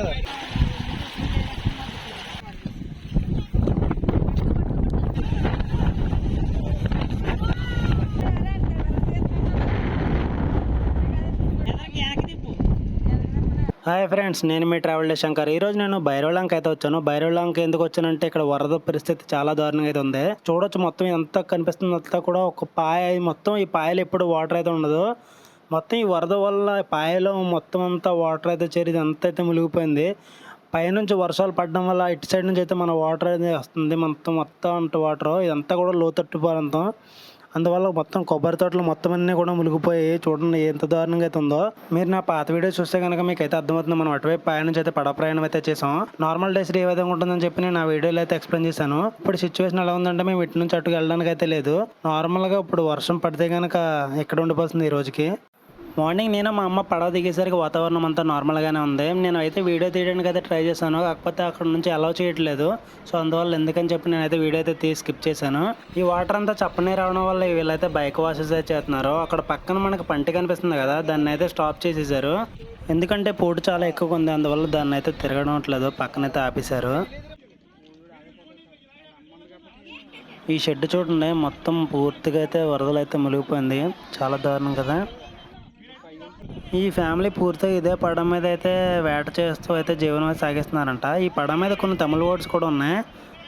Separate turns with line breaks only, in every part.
కదా hi friends నేను మీ travel Shankar. ఈ రోజు నేను బైరోలాంక్ అయితే వచ్చాను. బైరోలాంక్ ఎందుకు వచ్చానంటే ఇక్కడ వరద పరిస్థితి చాలా దారుణంగా అయితే ఉంది. చూడొచ్చు మొత్తం ఎంత కనిపిస్తుంది అంతా కూడా ఒక పాయ మొత్తం ఈ పాయలు ఎప్పుడు వాటర్ అయితే ఉండదు. మొత్తం ఈ వరద వల్ల పాయలో మొత్తం అంతా వాటర్ అయితే చేరి అంత అయితే మునిగిపోయింది పైనుంచి వర్షాలు పడడం వల్ల ఇటు సైడ్ నుంచి అయితే మన వాటర్ అయితే వస్తుంది మొత్తం మొత్తం అంత వాటర్ ఇదంతా కూడా లోతట్టు ప్రాంతం. అందువల్ల మొత్తం కొబ్బరి తోటలు మొత్తం అన్నీ కూడా మునిగిపోయి చూడండి ఎంత దారుణంగా అయితే ఉందో. మీరు నా పాత వీడియో చూస్తే కనుక మీకు అయితే అర్థమవుతుంది మనం అటువైపు పై నుంచి అయితే పడ ప్రయాణం అయితే చేసాం. నార్మల్ డేస్ ఏ విధంగా ఉంటుందని చెప్పి నేను ఆ వీడియోలో అయితే ఎక్స్ప్లెయిన్ చేశాను. ఇప్పుడు సిచ్యువేషన్ ఎలా ఉందంటే మేము ఇటు నుంచి అటుకు వెళ్ళడానికి అయితే లేదు. నార్మల్గా ఇప్పుడు వర్షం పడితే కనుక ఎక్కడ ఉండిపోతుంది ఈ రోజుకి? మార్నింగ్ నేను మా అమ్మ పడవ దిగేసరికి వాతావరణం అంతా నార్మల్గానే ఉంది. నేను అయితే వీడియో తీయడానికి అయితే ట్రై చేశాను. కాకపోతే అక్కడ నుంచి అలౌ చేయట్లేదు. సో అందువల్ల ఎందుకని చెప్పి నేనైతే వీడియో అయితే తీసి స్కిప్ చేశాను. ఈ వాటర్ అంతా చప్పనే రావడం వల్ల వీళ్ళైతే బైక్ వాషెస్ అయితే చేస్తున్నారు. అక్కడ పక్కన మనకు పంట కనిపిస్తుంది కదా దాన్ని అయితే స్టాప్ చేసేసారు. ఎందుకంటే పోటు చాలా ఎక్కువగా ఉంది. అందువల్ల దాన్ని అయితే తిరగడం పక్కనైతే ఆపేశారు. ఈ షెడ్ చూడండి మొత్తం పూర్తిగా అయితే వరదలు అయితే మునిగిపోయింది. చాలా దారుణం కదా. ఈ ఫ్యామిలీ పూర్తిగా ఇదే పడ మీద అయితే వేట చేస్తూ అయితే జీవనం సాగిస్తున్నారంట. ఈ పడ మీద కొన్ని తమిళ వర్డ్స్ కూడా ఉన్నాయి.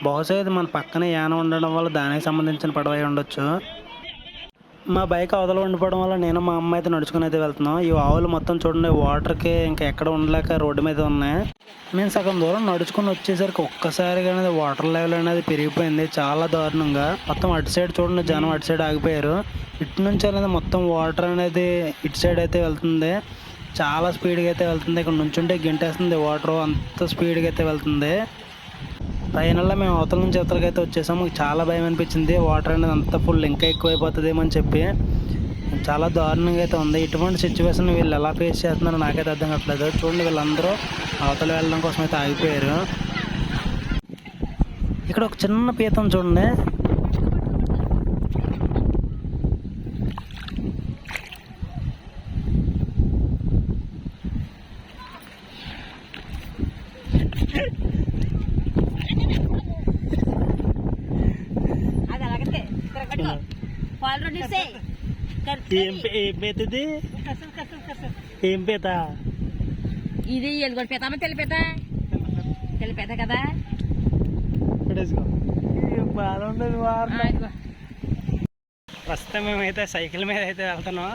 బహుశా ఇది మన పక్కనే యానం ఉండడం వల్ల దానికి సంబంధించిన పడవ అయి ఉండొచ్చు. మా బైక్ అవతల ఉండిపోవడం వల్ల నేను మా అమ్మ అయితే నడుచుకుని అయితే వెళ్తున్నాం. ఈ ఆవులు మొత్తం చూడండి వాటర్కి ఇంకా ఎక్కడ ఉండలేక రోడ్డు మీద ఉన్నాయి. మేము సగం దూరం నడుచుకుని వచ్చేసరికి ఒక్కసారిగా అనేది వాటర్ లెవెల్ అనేది పెరిగిపోయింది. చాలా దారుణంగా. మొత్తం అటు సైడ్ చూడండి జనం అటు సైడ్ ఆగిపోయారు. ఇటు నుంచి అనేది మొత్తం వాటర్ అనేది ఇటు సైడ్ అయితే వెళ్తుంది. చాలా స్పీడ్గా అయితే వెళ్తుంది. ఇక్కడ నుంచుంటే గింటేస్తుంది వాటర్ అంత స్పీడ్గా అయితే వెళ్తుంది. ఫైనల్ మేము అవతల నుంచి అవతలకి అయితే వచ్చేసాము. మాకు చాలా భయం అనిపించింది. వాటర్ అనేది అంత ఫుల్ ఇంకా ఎక్కువైపోతుందేమో అని చెప్పి. చాలా దారుణంగా అయితే ఉంది. ఇటువంటి సిచ్యువేషన్ వీళ్ళు ఎలా ఫేస్ చేస్తున్నారో నాకైతే అర్థం కావట్లేదు. చూడండి వీళ్ళందరూ అవతల వెళ్ళడం కోసం అయితే ఆగిపోయారు. ఇక్కడ ఒక చిన్న పీతం చూడండి
అది అలాగంటే ఇక్కడ కట్టుకో
ఏం ఏం పీత ఇది ఏం పీత
ఇది ఎలుగొండ పెతామా తెల్ల పెత తెల్ల పెత కదా.
ప్రస్తుతం మేమైతే సైకిల్ మీద అయితే వెళ్తున్నాం.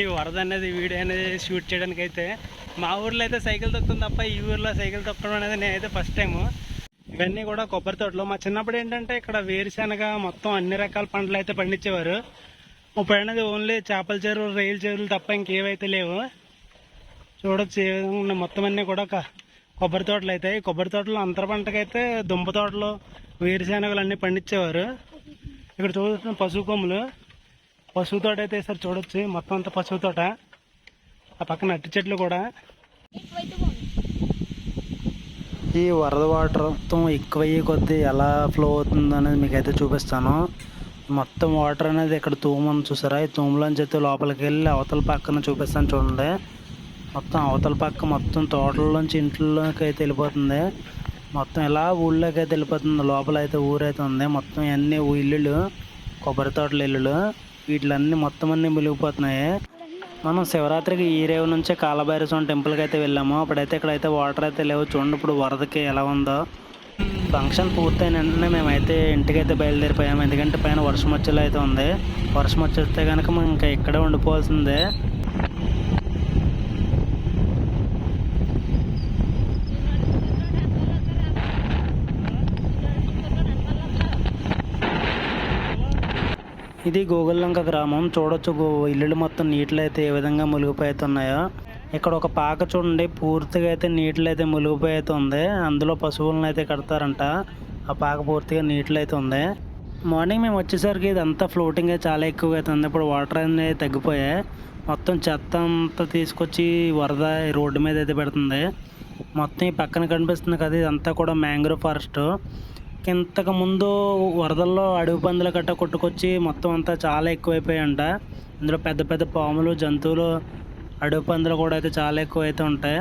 ఈ వరద అనేది వీడియో అనేది షూట్ చేయడానికి అయితే మా ఊర్లో అయితే సైకిల్ తొక్కుతుంది తప్ప ఈ ఊర్లో సైకిల్ తొక్కడం అనేది నేనైతే ఫస్ట్ టైం ఇవన్నీ కూడా కొబ్బరి తోటలు. మా చిన్నప్పుడు ఏంటంటే ఇక్కడ వేరుశనగ మొత్తం అన్ని రకాల పంటలు అయితే పండించేవారు. ఇప్పుడు అనేది ఓన్లీ చేపల చెరువులు రైలు చెరువులు తప్ప ఇంకేవైతే లేవు. చూడొచ్చు మొత్తం అన్నీ కూడా కొబ్బరి తోటలు అయితే. కొబ్బరి తోటలో అంతర పంటకైతే దుంప తోటలు వేరుశనగలు అన్నీ పండించేవారు. ఇక్కడ చూస్తున్న పశువు కొమ్ములు. పశువు తోట అయితే సార్ చూడొచ్చు. మొత్తం అంతా పశువు తోట. ఆ పక్కన అట్టి చెట్లు కూడా. ఈ వరద వాటర్ మొత్తం ఎక్కువయ్యే కొద్దీ ఎలా ఫ్లో అవుతుంది అనేది మీకు అయితే చూపిస్తాను. మొత్తం వాటర్ అనేది ఇక్కడ తూమని చూసారా? ఈ తూములోంచి అయితే లోపలికి వెళ్ళి అవతల పక్కన చూపిస్తాను చూడండి. మొత్తం అవతల పక్క మొత్తం తోటల్లోంచి ఇంట్లోకి అయితే వెళ్ళిపోతుంది. మొత్తం ఇలా ఊళ్ళోకి అయితే వెళ్ళిపోతుంది? లోపల అయితే ఊరైతే ఉంది. మొత్తం అన్ని ఇల్లులు కొబ్బరి తోటల ఇల్లులు వీటిలన్నీ మొత్తం అన్నీ మిలిగిపోతున్నాయి మనం శివరాత్రికి ఈ రేవు నుంచే కాలభైరస్వామి టెంపుల్కి అయితే వెళ్ళాము. అప్పుడైతే ఇక్కడైతే వాటర్ అయితే లేవు. చూడండి ఇప్పుడు వరదకి ఎలా ఉందో. ఫంక్షన్ పూర్తయిన వెంటనే మేమైతే ఇంటికైతే బయలుదేరిపోయాము. ఎందుకంటే పైన వర్షం వచ్చేలా అయితే ఉంది. వర్షం వచ్చేస్తే కనుక మనం ఇంకా ఇక్కడే ఉండిపోవాల్సిందే. ఇది గోగుల్లంక గ్రామం. చూడొచ్చు ఇల్లులు మొత్తం నీటిలో అయితే ఏ విధంగా మునిగిపోతున్నాయో. ఇక్కడ ఒక పాక చూడండి పూర్తిగా అయితే నీటిలో అయితే మునిగిపోతుంది అందులో పశువులను అయితే కడతారంట. ఆ పాక పూర్తిగా నీటిలో అయితే ఉంది. మార్నింగ్ మేము వచ్చేసరికి ఇదంతా ఫ్లోటింగ్ అయితే చాలా ఎక్కువగా అయితే ఉంది ఇప్పుడు వాటర్ అనేది తగ్గిపోయాయి. మొత్తం చెత్త అంతా తీసుకొచ్చి వరద రోడ్డు మీద అయితే పెడుతుంది. మొత్తం ఈ పక్కన కనిపిస్తుంది కదా ఇదంతా కూడా మ్యాంగ్రోవ్ ఫారెస్ట్. ఇంతకు ముందు వరదల్లో అడవి పందులు గట్ట కొట్టుకొచ్చి మొత్తం అంతా చాలా ఎక్కువైపోయాయంట ఇందులో పెద్ద పెద్ద పాములు జంతువులు అడవి పందులు కూడా అయితే చాలా ఎక్కువ అయితే ఉంటాయి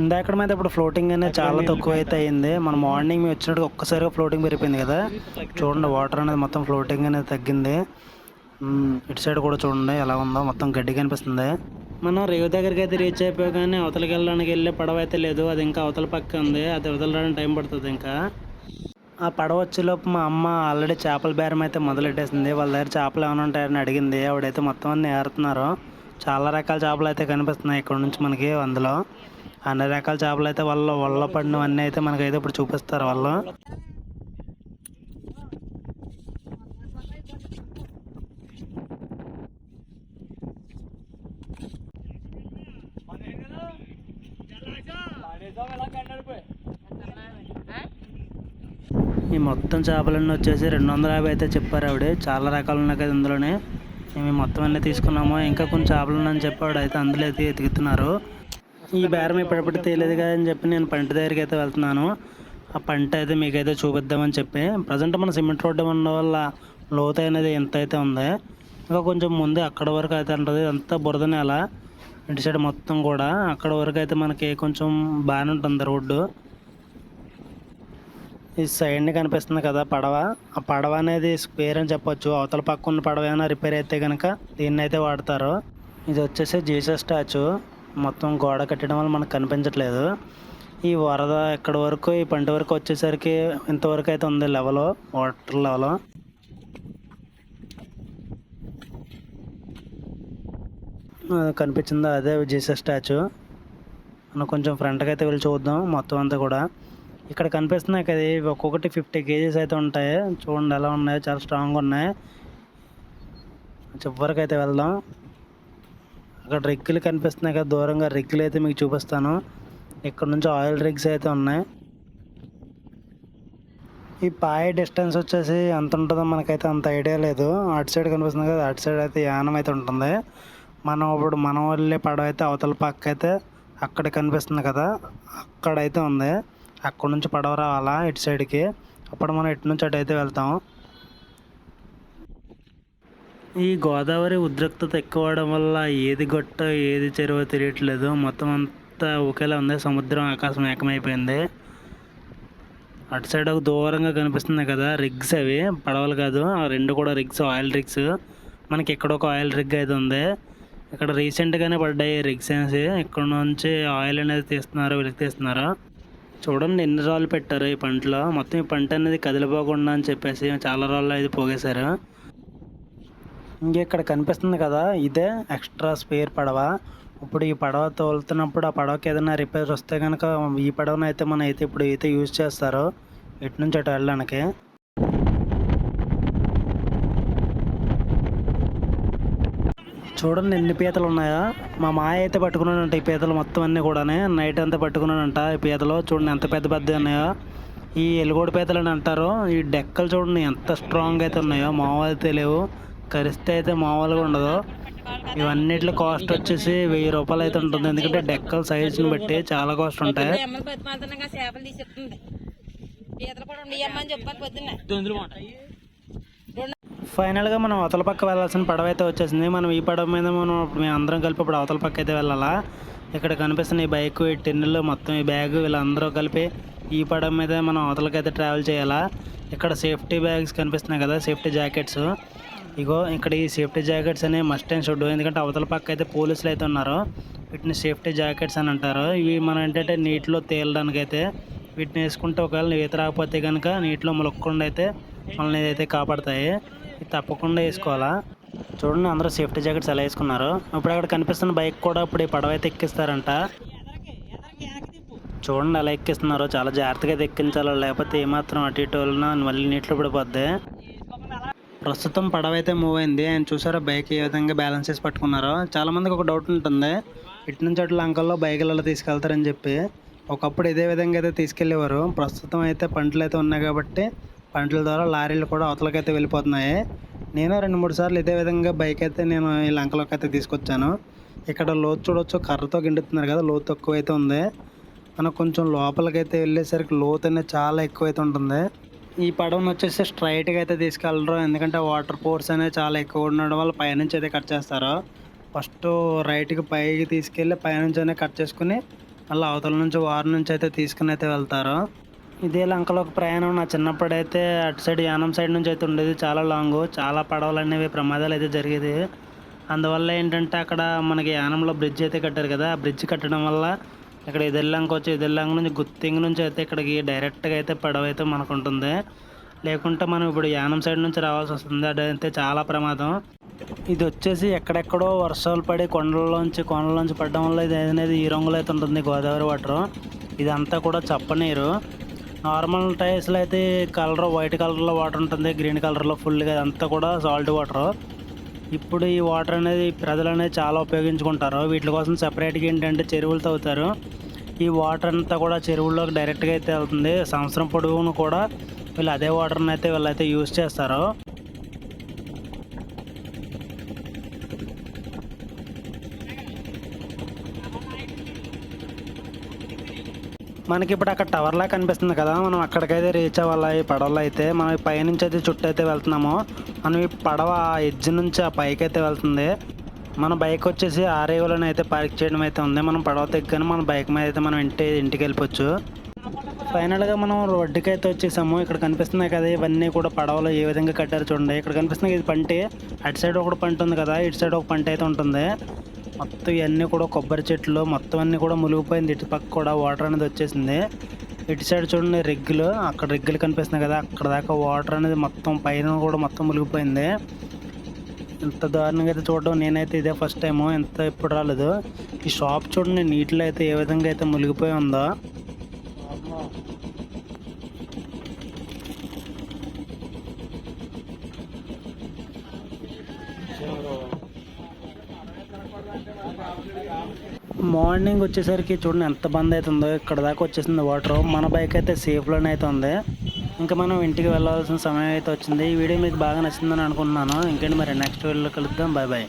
ఇందాక మీద ఇప్పుడు ఫ్లోటింగ్ అనేది చాలా తక్కువ అయితే అయింది. మన మార్నింగ్ మేము వచ్చినట్టు ఒక్కసారిగా ఫ్లోటింగ్ పెరిగిపోయింది కదా. చూడండి వాటర్ అనేది మొత్తం ఫ్లోటింగ్ అనేది తగ్గింది. ఇటు సైడ్ కూడా చూడండి ఎలా ఉందో. మొత్తం గడ్డి కనిపిస్తుంది. మనం రేవు దగ్గరికి అయితే రీచ్ అయిపోయి కానీ అవతలకి వెళ్ళడానికి వెళ్ళే పడవ అయితే లేదు. అది ఇంకా అవతల పక్క ఉంది. అది వదలడానికి టైం పడుతుంది ఇంకా. ఆ పడవ వచ్చేలోపు మా అమ్మ ఆల్రెడీ చేపల బేరం అయితే మొదలెట్టేసింది. వాళ్ళ దగ్గర చేపలు ఏమైనా ఉంటాయని అడిగింది. ఆవిడైతే మొత్తం అన్ని ఏరుతున్నారు. చాలా రకాల చేపలు అయితే కనిపిస్తున్నాయి ఇక్కడ నుంచి మనకి అందులో. అన్ని రకాల చేపలు అయితే వాళ్ళు వల్ల పడినవన్నీ అయితే మనకైతే ఇప్పుడు చూపిస్తారు వాళ్ళు. ఈ మొత్తం చేపలన్నీ వచ్చేసి రెండు వందల యాభై అయితే చెప్పారు ఆవిడ. చాలా రకాలు ఉన్నాయి కదా ఇందులోనే. మేము మొత్తం అన్నీ తీసుకున్నాము. ఇంకా కొన్ని చేపలు ఉన్నాయని చెప్పాడు అయితే అందులో అయితే ఎతుకుతున్నారు. ఈ బేరం ఇప్పుడప్పుడు తెలియదు కదా అని చెప్పి నేను పంట దగ్గరికి అయితే వెళ్తున్నాను. ఆ పంట అయితే మీకైతే చూపిద్దామని చెప్పి. ప్రజెంట్ మన సిమెంట్ రోడ్డు ఉండడం వల్ల లోతు అనేది ఎంత అయితే ఉంది ఇంకా కొంచెం ముందు అక్కడ వరకు అయితే ఉంటుంది అంతా బురద నేల. ఇటు సైడ్ మొత్తం కూడా అక్కడ వరకు అయితే మనకి కొంచెం బాగానే ఉంటుంది రోడ్డు. ఈ సైడ్ని కనిపిస్తుంది కదా పడవ. ఆ పడవ అనేది స్క్వేర్ అని చెప్పొచ్చు. అవతల పక్క ఉన్న పడవ ఏమైనా రిపేర్ అయితే కనుక దీన్ని అయితే వాడతారు. ఇది వచ్చేసి జీసస్ స్టాచ్యూ. మొత్తం గోడ కట్టడం వల్ల మనకు కనిపించట్లేదు. ఈ వరద ఇక్కడ వరకు ఈ పంట వరకు వచ్చేసరికి ఇంతవరకు అయితే ఉంది లెవెల్ వాటర్ లెవెల్ కనిపించిందా? అదే జీసస్ స్టాచ్యూ. మనం కొంచెం ఫ్రంట్కి అయితే వెళ్ళి చూద్దాం మొత్తం అంతా కూడా. ఇక్కడ కనిపిస్తున్నాయి కదా ఇవి ఒక్కొక్కటి ఫిఫ్టీ కేజీస్ అయితే ఉంటాయి. చూడండి ఎలా ఉన్నాయో చాలా స్ట్రాంగ్ ఉన్నాయి. చివరికి అయితే వెళ్దాం. అక్కడ రిగ్గులు కనిపిస్తున్నాయి కదా దూరంగా రిగ్గులు అయితే మీకు చూపిస్తాను. ఇక్కడ నుంచి ఆయిల్ రిగ్స్ అయితే ఉన్నాయి. ఈ పాయ డిస్టెన్స్ వచ్చేసి ఎంత ఉంటుందో మనకైతే అంత ఐడియా లేదు. అటు సైడ్ కనిపిస్తుంది కదా అటు సైడ్ అయితే యానం అయితే ఉంటుంది. మనం ఇప్పుడు మనం వెళ్ళే పడవ అయితే అవతల పక్క అయితే అక్కడ కనిపిస్తుంది కదా అక్కడైతే ఉంది. అక్కడ నుంచి పడవ రావాలా ఇటు సైడ్కి? అప్పుడు మనం ఇటు నుంచి అటు అయితే వెళ్తాం. ఈ గోదావరి ఉద్రిక్తత ఎక్కువ అవడం వల్ల ఏది గొట్ట ఏది చెరువు తెలియట్లేదు. మొత్తం అంతా ఒకేలా ఉంది. సముద్రం ఆకాశం ఏకమైపోయింది. అటు సైడ్ ఒక దూరంగా కనిపిస్తుంది కదా రిగ్స్ అవి. పడవలు కాదు ఆ రెండు కూడా రిగ్స్ ఆయిల్ రిగ్స్. మనకి ఇక్కడ ఒక ఆయిల్ రిగ్ అయితే ఉంది. ఇక్కడ రీసెంట్గానే పడ్డాయి రిగ్స్ అనేసి. ఇక్కడ నుంచి ఆయిల్ అనేది తీస్తున్నారు వెలికి తీస్తున్నారు? చూడండి ఎన్ని రాళ్ళు పెట్టారు ఈ పంటలో. మొత్తం ఈ పంట అనేది కదిలిపోకుండా అని చెప్పేసి చాలా రాళ్ళు అయితే పోగేశారు. ఇంకా ఇక్కడ కనిపిస్తుంది కదా ఇదే ఎక్స్ట్రా స్పేర్ పడవ. ఇప్పుడు ఈ పడవ తోలుతున్నప్పుడు ఆ పడవకి ఏదైనా రిపేర్ వస్తే కనుక ఈ పడవను అయితే మనం అయితే ఇప్పుడు అయితే యూజ్ చేస్తారు ఇటు నుంచి అటు వెళ్ళడానికి. చూడండి ఎన్ని పీతలు ఉన్నాయో. మా మాయ అయితే పట్టుకున్నాడంట ఈ పీతలు మొత్తం అన్నీ కూడానే. నైట్ అంతా పట్టుకున్నాడంట ఈ పీతలు. చూడండి ఎంత పెద్ద పెద్ద ఉన్నాయో. ఈ ఎలుగోడు పీతలు అని అంటారు. ఈ డెక్కలు చూడండి ఎంత స్ట్రాంగ్ అయితే ఉన్నాయో. మామూలు అయితే లేవు. కరిస్తే అయితే మామూలుగా ఉండదు. ఇవన్నిటి కాస్ట్ వచ్చేసి వెయ్యి రూపాయలు అయితే ఉంటుంది. ఎందుకంటే డెక్కల సైజుని బట్టి చాలా కాస్ట్ ఉంటాయి.
పీతలు కూడా
ఫైనల్గా మనం అవతల పక్క వెళ్ళాల్సిన పడవ అయితే వచ్చేసింది. మనం ఈ పడవ మీద మనం ఇప్పుడు మేము అందరం కలిపి ఇప్పుడు అవతల పక్క అయితే వెళ్ళాలా? ఇక్కడ కనిపిస్తున్న ఈ బైక్ ఈ టిన్నులు మొత్తం ఈ బ్యాగ్ వీళ్ళందరూ కలిపి ఈ పడవ మీద మనం అవతలకి అయితే ట్రావెల్ చేయాలా? ఇక్కడ సేఫ్టీ బ్యాగ్స్ కనిపిస్తున్నాయి కదా సేఫ్టీ జాకెట్స్ ఇగో ఇక్కడ ఈ సేఫ్టీ జాకెట్స్ అనేవి మస్ట్ అండ్ షుడ్ ఎందుకంటే అవతల పక్క అయితే పోలీసులు అయితే ఉన్నారు. వీటిని సేఫ్టీ జాకెట్స్ అని అంటారు. ఇవి మనం ఏంటంటే నీటిలో తేలడానికి అయితే వీటిని వేసుకుంటే ఒకవేళ ఈత రాకపోతే కనుక నీటిలో ములక్కుండా అయితే మనల్ని అయితే కాపాడతాయి. ఇది తప్పకుండా వేసుకోవాలా? చూడండి అందరూ సేఫ్టీ జాకెట్స్ ఎలా వేసుకున్నారు. ఇప్పుడు అక్కడ కనిపిస్తున్న బైక్ కూడా ఇప్పుడు ఈ పడవ అయితే ఎక్కిస్తారంట. చూడండి ఎలా ఎక్కిస్తున్నారు. చాలా జాగ్రత్తగా ఎక్కించాలి? లేకపోతే ఏమాత్రం అటు ఇటు వెళ్ళినా మళ్ళీ నీటిలో పడిపోద్ది. ప్రస్తుతం పడవ అయితే మూవ్ అయింది. ఆయన చూసారా బైక్ ఏ విధంగా బ్యాలెన్స్ చేసి పట్టుకున్నారో. చాలా మందికి ఒక డౌట్ ఉంటుంది. ఇటు నుంచి అటు లంకల్లో బైకులు ఎలా తీసుకెళ్తారని చెప్పి. ఒకప్పుడు ఇదే విధంగా అయితే తీసుకెళ్ళేవారు. ప్రస్తుతం అయితే పంటలు అయితే ఉన్నాయి కాబట్టి పంటల ద్వారా లారీలు కూడా అవతలకైతే వెళ్ళిపోతున్నాయి. నేను రెండు మూడు సార్లు ఇదే విధంగా బైక్ అయితే నేను ఈ లంకలోకి అయితే తీసుకొచ్చాను. ఇక్కడ లోతు చూడొచ్చు కర్రతో గిండుతున్నారు కదా లోతు తక్కువ అయితే ఉంది. మనం కొంచెం లోపలికైతే వెళ్ళేసరికి లోతు అనేది చాలా ఎక్కువ అయితే ఉంటుంది. ఈ పడవను వచ్చేసి స్ట్రైట్గా అయితే తీసుకెళ్ళరు. ఎందుకంటే వాటర్ ఫోర్స్ అనేది చాలా ఎక్కువ ఉండడం వల్ల పైనుంచి అయితే కట్ చేస్తారు. ఫస్ట్ రైట్కి పైకి తీసుకెళ్ళి పైనుంచి అనేది కట్ చేసుకుని మళ్ళీ అవతల నుంచి వారి నుంచి అయితే తీసుకుని అయితే వెళ్తారు. ఇదే లంకలోకి ప్రయాణం. నా చిన్నప్పుడు అయితే అటు సైడ్ యానం సైడ్ నుంచి అయితే ఉండేది చాలా లాంగ్. చాలా పడవలు అనేవి ప్రమాదాలు అయితే జరిగేది. అందువల్ల ఏంటంటే అక్కడ మనకి యానంలో బ్రిడ్జ్ అయితే కట్టారు కదా ఆ బ్రిడ్జ్ కట్టడం వల్ల ఇక్కడ ఎదిర్లంక వచ్చి ఎదిర్లంక నుంచి గుత్తింగ్ నుంచి అయితే ఇక్కడికి డైరెక్ట్గా అయితే పడవ అయితే మనకు ఉంటుంది లేకుంటే మనం ఇప్పుడు యానం సైడ్ నుంచి రావాల్సి వస్తుంది. అదైతే చాలా ప్రమాదం. ఇది వచ్చేసి ఎక్కడెక్కడో వర్షాలు పడి కొండల్లోంచి కొండల్లోంచి పడడం వల్ల ఇది అనేది ఈ రంగులో అయితే ఉంటుంది గోదావరి వాటర్. ఇదంతా కూడా చప్పనీరు. నార్మల్ టైర్స్లో అయితే కలర్ వైట్ కలర్లో వాటర్ ఉంటుంది గ్రీన్ కలర్లో ఫుల్గా అంతా కూడా సాల్ట్ వాటర్. ఇప్పుడు ఈ వాటర్ అనేది ప్రజలు అనేది చాలా ఉపయోగించుకుంటారు. వీటి కోసం సపరేట్గా ఏంటంటే చెరువులు తవ్వుతారు. ఈ వాటర్ అంతా కూడా చెరువుల్లోకి డైరెక్ట్గా అయితే వెళ్తుంది. సంవత్సరం పొడవును కూడా వీళ్ళు అదే వాటర్ని అయితే వీళ్ళైతే యూజ్ చేస్తారు. మనకి ఇప్పుడు అక్కడ టవర్ లా కనిపిస్తుంది కదా మనం అక్కడికైతే రీచ్ అవ్వాలి? ఈ పడవలో అయితే మనం ఈ పైనుంచి అయితే చుట్టూ అయితే వెళ్తున్నాము. మనం ఈ పడవ ఎడ్జ్ నుంచి ఆ పైకి అయితే వెళ్తుంది. మన బైక్ వచ్చేసి ఆరేవులను అయితే పార్క్ చేయడం అయితే ఉంది. మనం పడవ తెగ్గానే మన బైక్ మీద అయితే మనం ఇంటి ఇంటికి వెళ్ళిపోవచ్చు. ఫైనల్గా మనం రోడ్డుకి అయితే వచ్చేసాము. ఇక్కడ కనిపిస్తున్నాయి కదా ఇవన్నీ కూడా పడవలు ఏ విధంగా కట్టారు చూడండి. ఇక్కడ కనిపిస్తున్నాయి ఇది పంటి. అటు సైడ్ ఒకటి పంట ఉంది కదా ఇటు సైడ్ ఒక పంట అయితే ఉంటుంది. మొత్తం ఇవన్నీ కూడా కొబ్బరి చెట్లు మొత్తం అన్నీ కూడా మునిగిపోయింది. ఇటు పక్క కూడా వాటర్ అనేది వచ్చేసింది. ఇటు సైడ్ చూడండి రెగ్గులు. అక్కడ రెగ్గులు కనిపిస్తున్నాయి కదా అక్కడ దాకా వాటర్ అనేది మొత్తం పైన కూడా మొత్తం మునిగిపోయింది. ఇంత దారుణంగా అయితే చూడడం నేనైతే ఇదే ఫస్ట్ టైము ఇంత ఎప్పుడు రాలేదు. ఈ షాప్ చూడండి నీటిలో అయితే ఏ విధంగా అయితే మునిగిపోయి ఉందో. మార్నింగ్ వచ్చేసరికి చూడండి ఎంత బంద్ అవుతుందో ఇక్కడ దాకా వచ్చేసింది వాటర్ మన బైక్ అయితే సేఫ్లోనే అయితే ఉంది. ఇంకా మనం ఇంటికి వెళ్ళాల్సిన సమయం అయితే వచ్చింది. ఈ వీడియో మీకు బాగా నచ్చిందని అనుకుంటున్నాను. ఇంకేంటి మరి నెక్స్ట్ వీడియోలో కలుద్దాం. Bye bye